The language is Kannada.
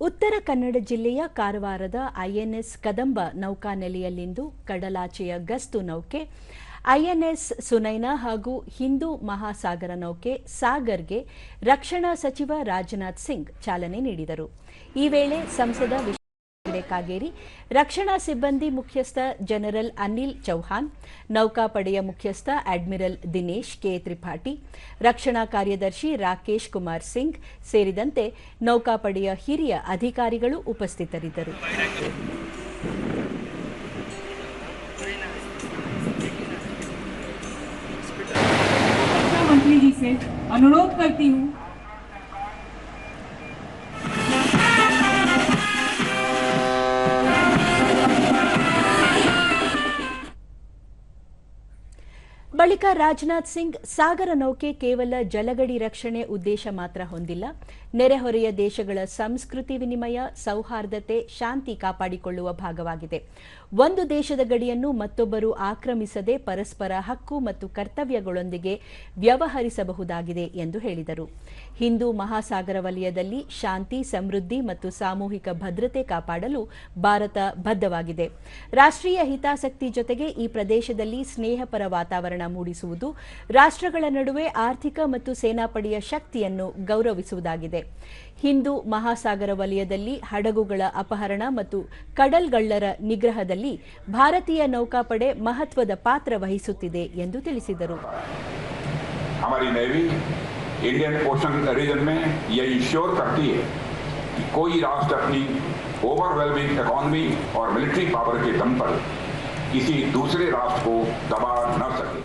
ಉತ್ತರ ಕನ್ನಡ ಜಿಲ್ಲೆಯ ಕಾರವಾರದ ಐಎನ್ಎಸ್ ಕದಂಬ ನೌಕಾನೆಲೆಯಲ್ಲಿಂದು ಕಡಲಾಚೆಯ ಗಸ್ತು ನೌಕೆ, ಐಎನ್ಎಸ್ ಸುನೈನಾ ಹಾಗೂ ಹಿಂದೂ ಮಹಾಸಾಗರ ನೌಕೆ ಸಾಗರ್ಗೆ ರಕ್ಷಣಾ ಸಚಿವ ರಾಜನಾಥ್ ಸಿಂಗ್ ಚಾಲನೆ ನೀಡಿದರು. ಈ ವೇಳೆ ಸಂಸದ ವಿಶ್ವ ಕಾಗೇರಿ ರಕ್ಷಣಾ ಸಿಬ್ಬಂದಿ ಮುಖ್ಯಸ್ಥ ಜನರಲ್ ಅನಿಲ್ ಚೌಹಾಣ್ ನೌಕಾಪಡೆಯ ಮುಖ್ಯಸ್ಥ ಅಡ್ಮಿರಲ್ ದಿನೇಶ್ ಕೆ ತ್ರಿಪಾಠಿ ರಕ್ಷಣಾ ಕಾರ್ಯದರ್ಶಿ ರಾಕೇಶ್ ಕುಮಾರ್ ಸಿಂಗ್ ಸೇರಿದಂತೆ ನೌಕಾಪಡೆಯ ಹಿರಿಯ ಅಧಿಕಾರಿಗಳು ಉಪಸ್ಥಿತರಿದ್ದರು रक्षा मंत्री जी से अनुरोध करती हूँ ಬಳಿಕ ರಾಜನಾಥ್ ಸಿಂಗ್ ಸಾಗರ ನೌಕೆ ಕೇವಲ ಜಲಗಡಿ ರಕ್ಷಣೆ ಉದ್ದೇಶ ಮಾತ್ರ ಹೊಂದಿಲ್ಲ. ನೆರೆಹೊರೆಯ ದೇಶಗಳ ಸಂಸ್ಕೃತಿ ವಿನಿಮಯ, ಸೌಹಾರ್ದತೆ, ಶಾಂತಿ ಕಾಪಾಡಿಕೊಳ್ಳುವ ಭಾಗವಾಗಿದೆ. ಒಂದು ದೇಶದ ಗಡಿಯನ್ನು ಮತ್ತೊಬ್ಬರು ಆಕ್ರಮಿಸದೆ ಪರಸ್ಪರ ಹಕ್ಕು ಮತ್ತು ಕರ್ತವ್ಯಗಳೊಂದಿಗೆ ವ್ಯವಹರಿಸಬಹುದಾಗಿದೆ ಎಂದು ಹೇಳಿದರು. ಹಿಂದೂ ಮಹಾಸಾಗರ ವಲಯದಲ್ಲಿ ಶಾಂತಿ, ಸಮೃದ್ಧಿ ಮತ್ತು ಸಾಮೂಹಿಕ ಭದ್ರತೆ ಕಾಪಾಡಲು ಭಾರತ ಬದ್ಧವಾಗಿದೆ. ರಾಷ್ಟ್ರೀಯ ಹಿತಾಸಕ್ತಿ ಜೊತೆಗೆ ಈ ಪ್ರದೇಶದಲ್ಲಿ ಸ್ನೇಹಪರ ವಾತಾವರಣ ಮೂಡಿಸುವುದು ರಾಷ್ಟ್ರಗಳ ನಡುವೆ ಆರ್ಥಿಕ ಮತ್ತು ಸೇನಾಪಡೆಯ ಶಕ್ತಿಯನ್ನು ಗೌರವಿಸುವುದಾಗಿದೆ ಹಿಂದೂ ಮಹಾಸಾಗರ ವಲಯದಲ್ಲಿ ಹಡಗುಗಳ ಅಪಹರಣ ಮತ್ತು ಕಡಲ್ಗಳ್ಳರ ನಿಗ್ರಹದಲ್ಲಿ ಭಾರತೀಯ ನೌಕಾಪಡೆ ಮಹತ್ವದ ಪಾತ್ರ ವಹಿಸುತ್ತಿದೆ ಎಂದು ತಿಳಿಸಿದರು हमारी नेवी इंडियन ओशन रीजन में ये इंश्योर करती है कि कोई राष्ट्र अपनी ओवरवेलमिंग इकोनॉमी और मिलिट्री पावर के दम पर किसी दूसरे राष्ट्र को दबा न सके